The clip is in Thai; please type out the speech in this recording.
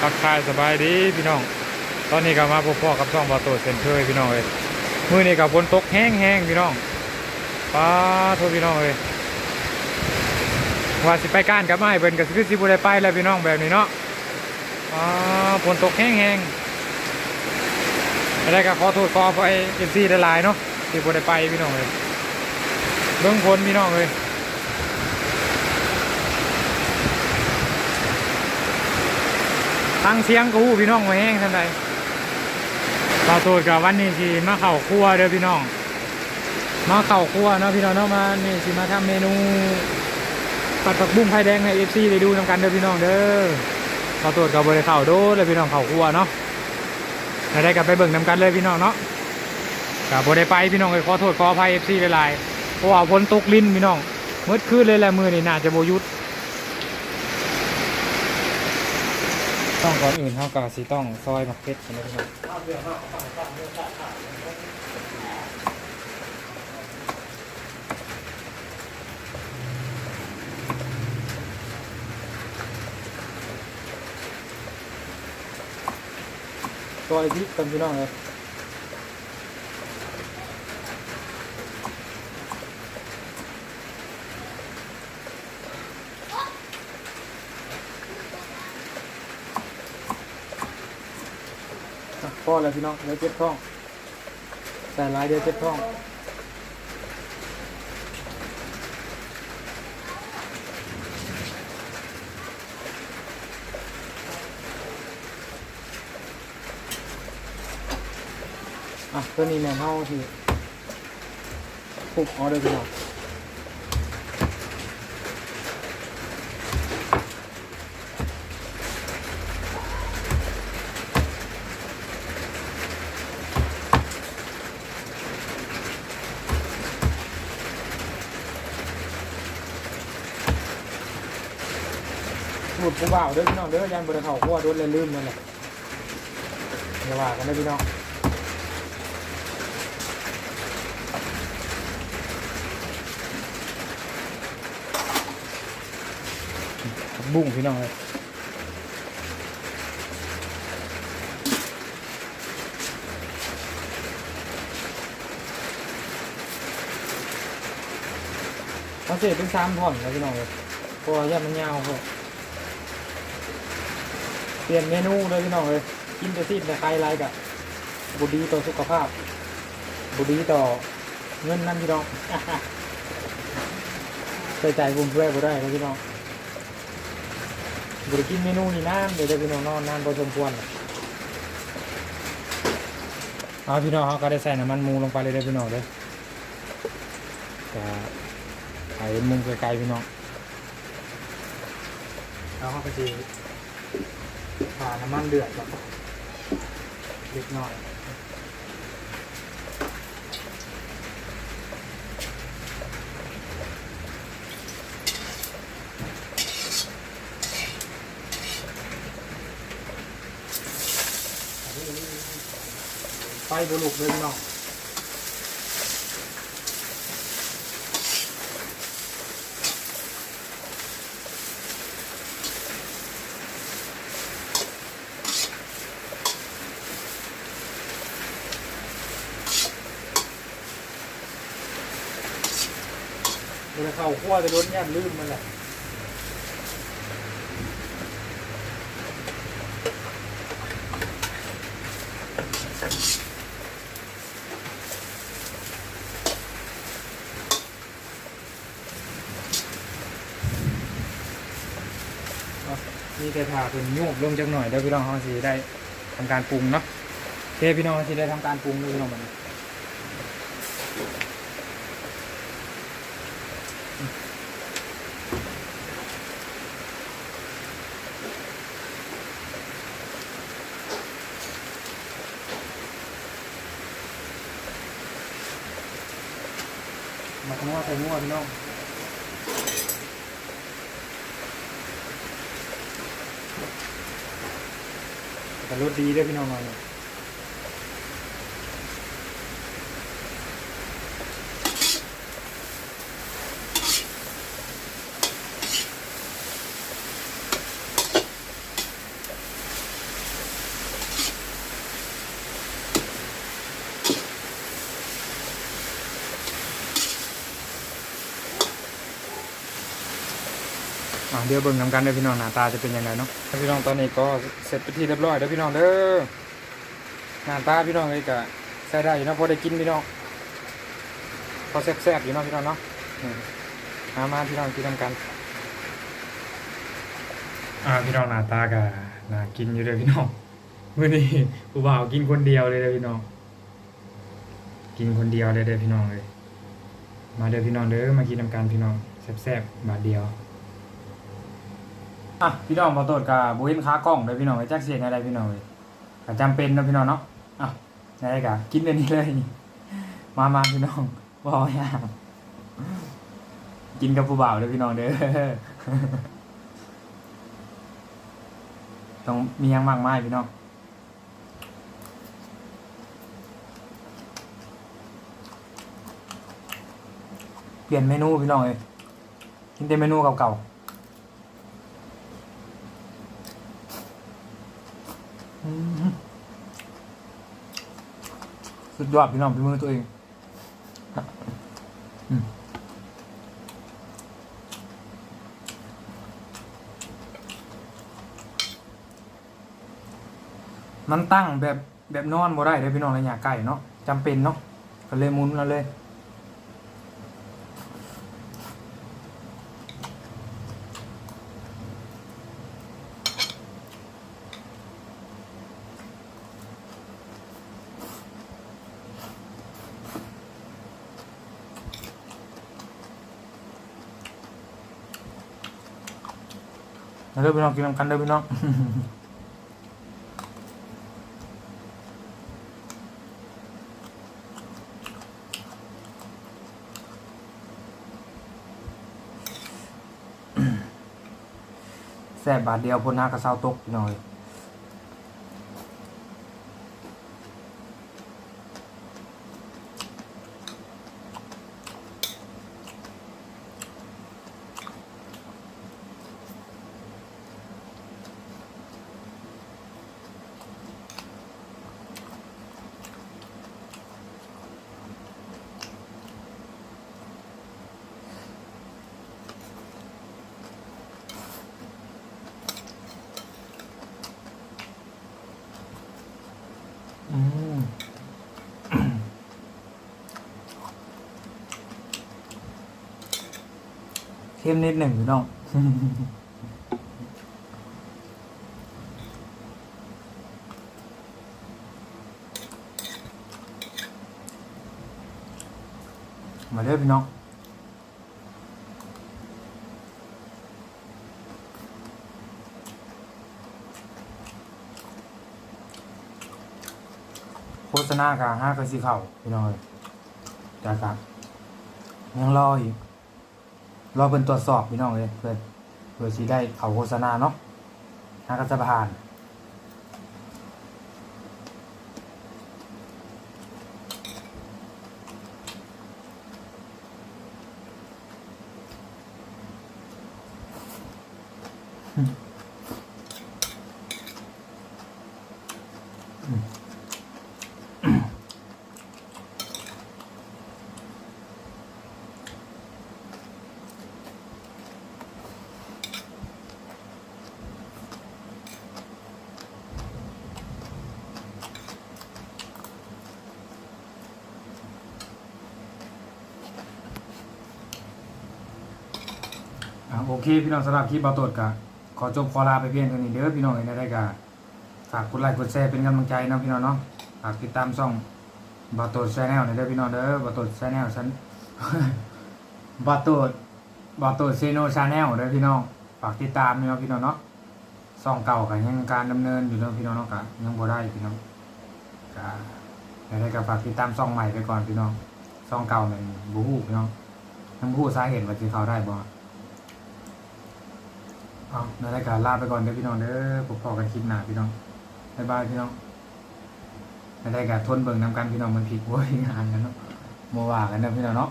ทักทายสบายดีพี่น้อง ตอนนี้ก็มาพบพ่อกับช่องบอโตเซนเคยพี่น้องเลยมือนี้กับฝนตกแห้งแห้งพี่น้องป้าโทษพี่น้องเลยว่าสิไปก้านกับไม้เบิ่นก็สิคือสิบ่ได้ไปแล้วพี่น้องแบบนี้เนาะป้าฝนตกแห้งแห้งอะไรก็ขอโทษขออภัยเอฟซีได้ลายเนาะที่บ่ได้ไปพี่น้องเลยเบิ่งฝนพี่น้องเลย ตั้งเสียงกูพี่น้องมาแห้งทันใดขอโทษกับวันนี้ทีมาเข่าครัวเด้อพี่น้อง มาเข่าครัวเนาะพี่น้องเนาะมานี่สิมาทำเมนูผัดผักบุ้งไข่แดงในเอฟซีได้ดูทำกันเด้อพี่น้องเด้อขอโทษกับบริเข่าโดดเลยพี่น้องเข่าครัวเนาะแล้วได้กลับไปเบิ่งนำกันเลยพี่น้องเนาะกับบริไปพี่น้องเลยขอโทษขออภัยเอฟซีหลายๆเพราะว่าฝนตกลิ้นพี่น้องมืดคืนเลยแหละมือนี่น่าจะโบยุด ต้องก่อนอื่นเท่ากับสีต้องซอยมาเพชรนะครับซอยพริกกันพี่น้องเลย พ่อแล้วพี่น้องเดี๋ยวเจ็บท้องแต่ลายเดียวเจ็บท้องอะตัวนี้แมนเท่าที่ปุบเอเด้อพี่น้อง หมุดผู้บ่าวเด้อพี่น้องเด้อยันบริเขาขั้วโดนเลยลืมนั่นแหละอย่าว่ากันเด้อพี่น้องบุ้งพี่น้องเลยเขาเสียเป็นสามท่อนเลยพี่น้องเลยพราะว่าแยกมันยาวพอ เปลี่ยนเมนูเลยพี่น้องเลยกินแต่ซีดแต่ไครไรกะบุดีต่อสุขภาพ บุดีต่อเงินนั่นพี่น้องใส่ใจบุญเพื่อบุได้เลยพี่น้องบริกินเมนูนี่น้ำเดี๋ยวจะพี่น้องนอนนานพอสมควรเอาพี่น้องเขาก็ได้ใส่น้ำมันมูลงไปเลยเด้พี่น้องเด้อจะถ่มุมไกลๆพี่น้องแล้วเขาก็จะ ผ่าน้ำมันเดือดก่อนเล็กน้อยไฟบุลุกเลยน้อง เข้าขั้วจะโดนแย่ลืมมันแหละนี่แต่ถ่าเป็นโยกลงจักหน่อยเดี๋ยวพี่น้องเขาสิได้ทำการปรุงเนาะโอเคพี่น้องเขาสิได้ทำการปรุงด้วยพี่น้องมันมาขโมย ใส่งัวพี่น้องแต่รสดีด้วยพี่น้องเราเนี่ย อะเดี๋ยวเบิ่งนำกันเด้อพี่น้องหน้าตาจะเป็นยังไงเนาะพี่น้องตอนนี้ก็เสร็จไปนที่เรียบร้อยเด้อพี่น้องเด้อหน้าตาพี่น้องเลยก็ใช้ได้อยู่เนาะพอได้กินพี่น้องพอแซ่บๆอยู่เนาะพี่น้องเนาะมามาพี่น้องกินนำกันอ่าพี่น้องหน้าตาก็น่ากินอยู่เลยพี่น้องมื้อนี้ผู้บ่าวกินคนเดียวเลยเด้อพี่น้อง กินคนเดียวเลยเด้อพี่น้องเลย มาเด้อพี่น้องเด้อมากินนำกันพี่น้องแซ่บๆบาทเดียว อะพี่น้องมาตรวจกับบุเห็นค้ากล้องเลยพี่น้องไอ้แจ็คเสียงอะไรพี่น้องเลยจำเป็นนะพี่น้องเนาะอะอะไรกะกินเดี๋ยวนี้เลย มามาพี่น้องบอยากกินกับผู้บ่าวเลยพี่น้องเด้อต้องมีหยังมากมายพี่น้องเปลี่ยนเมนูพี่น้องเลยกินแต่เมนูเก่าๆ สุดยอดพี่น้องพี่มือตัวเองมันตั้งแบบแบบนอนบ่ได้เลยพี่น้องระยะไกลเนาะจำเป็นเนาะก็เลยมุนแล้วเลย เด้อพี่น้องกินน้ำกันเด้อพี่น้องแซ่บบาทเดียวพนหน้ากระเซาตกหน่อย เข้มนิดหนึ่งพี่น้องมาเด้อพี่น้อง ษณากาห้ากระสีเข่าพี่น้องเลยจ้าครับยังรออีกรอเป็นตรวจสอบพี่น้องเลยเพื่อเพื่อสีได้เขาโฆษณาเนาะห้ากระจะผ่านอะ โอเค พี่น้องสำหรับคลิปบาตรวจกะขอจบขอลาไปเพียงเท่านี้เด้อพี่น้องเองได้กะฝากกดไลค์กดแชร์เป็นกำลังใจนะพี่น้องเนาะฝากติดตามช่องบาตรวจแชนแนลเด้อพี่น้องเด้อบาตรวจแชนแนลฉันบาตรวจบาตรวจเซโนชาแนลเด้อพี่น้องฝากติดตามนะพี่น้องเนาะช่องเก่ากันยังการดำเนินอยู่เนาะพี่น้องเนาะกะยังบ่ได้พี่น้องกะได้กะฝากติดตามช่องใหม่ไปก่อนพี่น้องช่องเก่ามันบูฮู้พี่น้องยังบูฮู้สาเหตุว่าสิเขาได้บ่ เอาในรายการลาไปก่อนเด้อพี่น้องเด้อพบพอกันคลิปหน้าพี่น้องบ๊ายบายพี่น้องในรายการทนเบิ่งนำกันพี่น้องมันผิดโว้ยงานกันเนาะโมว่ากันเด้อพี่น้องเนาะ